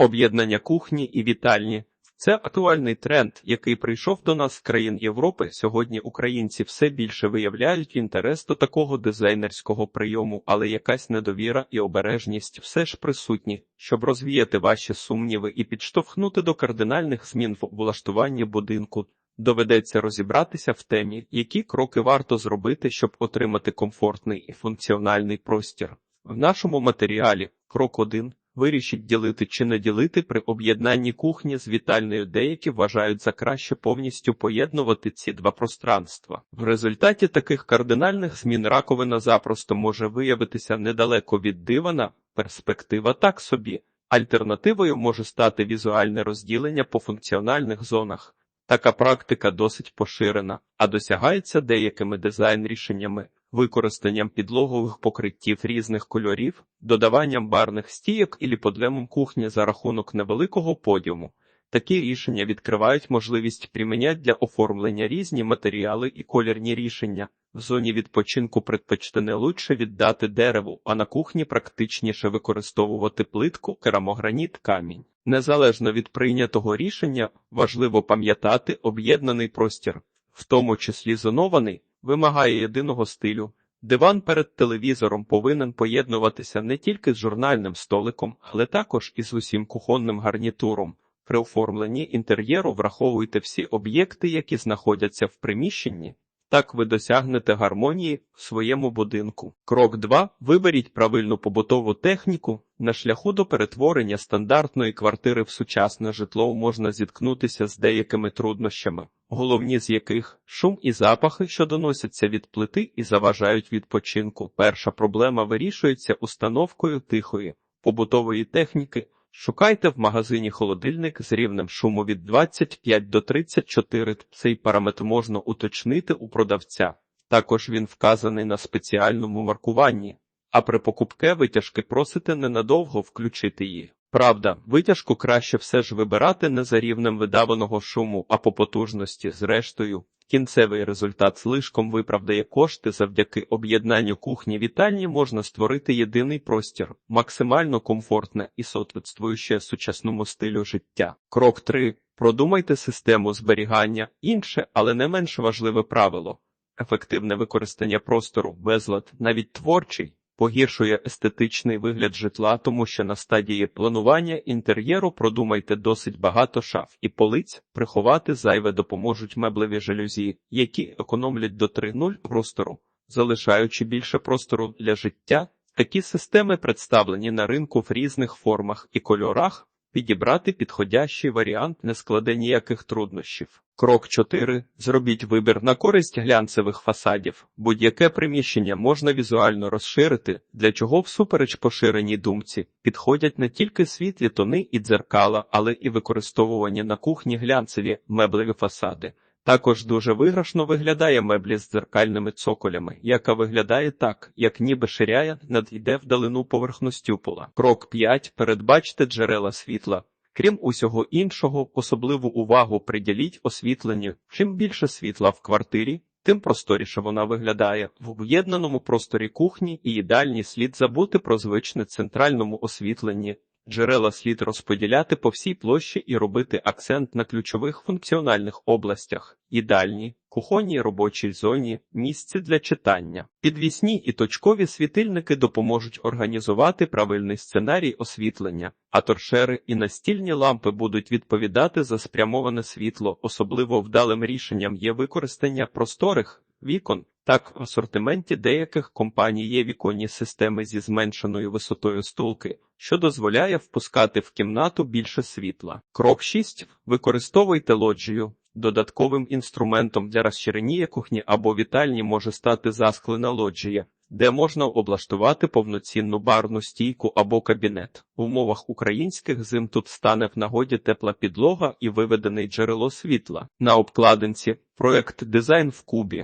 Об'єднання кухні і вітальні це актуальний тренд, який прийшов до нас з країн Європи. Сьогодні українці все більше виявляють інтерес до такого дизайнерського прийому, але якась недовіра і обережність все ж присутні, щоб розвіяти ваші сумніви і підштовхнути до кардинальних змін в облаштуванні будинку. Доведеться розібратися в темі, які кроки варто зробити, щоб отримати комфортний і функціональний простір. В нашому матеріалі крок 1. Вирішіть ділити чи не ділити при об'єднанні кухні з вітальною. Деякі вважають за краще повністю поєднувати ці два пространства. В результаті таких кардинальних змін раковина запросто може виявитися недалеко від дивана, перспектива так собі. Альтернативою може стати візуальне розділення по функціональних зонах. Така практика досить поширена, а досягається деякими дизайн-рішеннями, використанням підлогових покриттів різних кольорів, додаванням барних стійок і ліподлемом кухні за рахунок невеликого подіуму. Такі рішення відкривають можливість приміняти для оформлення різні матеріали і колірні рішення. В зоні відпочинку предпочтене лучше віддати дереву, а на кухні практичніше використовувати плитку, керамограніт, камінь. Незалежно від прийнятого рішення, важливо пам'ятати об'єднаний простір, в тому числі зонований, вимагає єдиного стилю. Диван перед телевізором повинен поєднуватися не тільки з журнальним столиком, але також і з усім кухонним гарнітуром. При оформленні інтер'єру враховуйте всі об'єкти, які знаходяться в приміщенні. Так ви досягнете гармонії в своєму будинку. Крок 2. Виберіть правильну побутову техніку. На шляху до перетворення стандартної квартири в сучасне житло можна зіткнутися з деякими труднощами, головні з яких шум і запахи, що доносяться від плити і заважають відпочинку. Перша проблема вирішується установкою тихої побутової техніки. Шукайте в магазині холодильник з рівнем шуму від 25 до 34. Цей параметр можна уточнити у продавця. Також він вказаний на спеціальному маркуванні, а при покупке витяжки просите ненадовго включити її. Правда, витяжку краще все ж вибирати не за рівнем видаваного шуму, а по потужності. Зрештою, кінцевий результат слишком виправдає кошти завдяки об'єднанню кухні вітальні можна створити єдиний простір, максимально комфортне і соответствуюче сучасному стилю життя. Крок 3. Продумайте систему зберігання, інше, але не менш важливе правило. Ефективне використання простору, безлад, навіть творчий, погіршує естетичний вигляд житла, тому що на стадії планування інтер'єру продумайте досить багато шаф і полиць, приховати зайве допоможуть меблеві жалюзі, які економлять до 3.0 простору, залишаючи більше простору для життя. Такі системи представлені на ринку в різних формах і кольорах. Підібрати підходящий варіант не складе ніяких труднощів. Крок 4. Зробіть вибір на користь глянцевих фасадів. Будь-яке приміщення можна візуально розширити, для чого всупереч поширеній думці підходять не тільки світлі тони і дзеркала, але і використовувані на кухні глянцеві меблеві фасади. Також дуже виграшно виглядає меблі з дзеркальними цоколями, яка виглядає так, як ніби ширяє надійде вдалину поверхну стюпула. Крок 5. Передбачте джерела світла. Крім усього іншого, особливу увагу приділіть освітленню. Чим більше світла в квартирі, тим просторіше вона виглядає. В об'єднаному просторі кухні і їдальні слід забути про звичне центральному освітленні. Джерела слід розподіляти по всій площі і робити акцент на ключових функціональних областях: їдальні, кухонній робочій зоні, місці для читання. Підвісні і точкові світильники допоможуть організувати правильний сценарій освітлення, а торшери і настільні лампи будуть відповідати за спрямоване світло. Особливо вдалим рішенням є використання просторих вікон. Так, в асортименті деяких компаній є віконні системи зі зменшеною висотою стулки, що дозволяє впускати в кімнату більше світла. Крок 6. Використовуйте лоджію. Додатковим інструментом для розширення кухні або вітальні може стати засклена лоджія, де можна облаштувати повноцінну барну стійку або кабінет. В умовах українських зим тут стане в нагоді тепла підлога і виведений джерело світла. На обкладинці проект Дизайн в кубі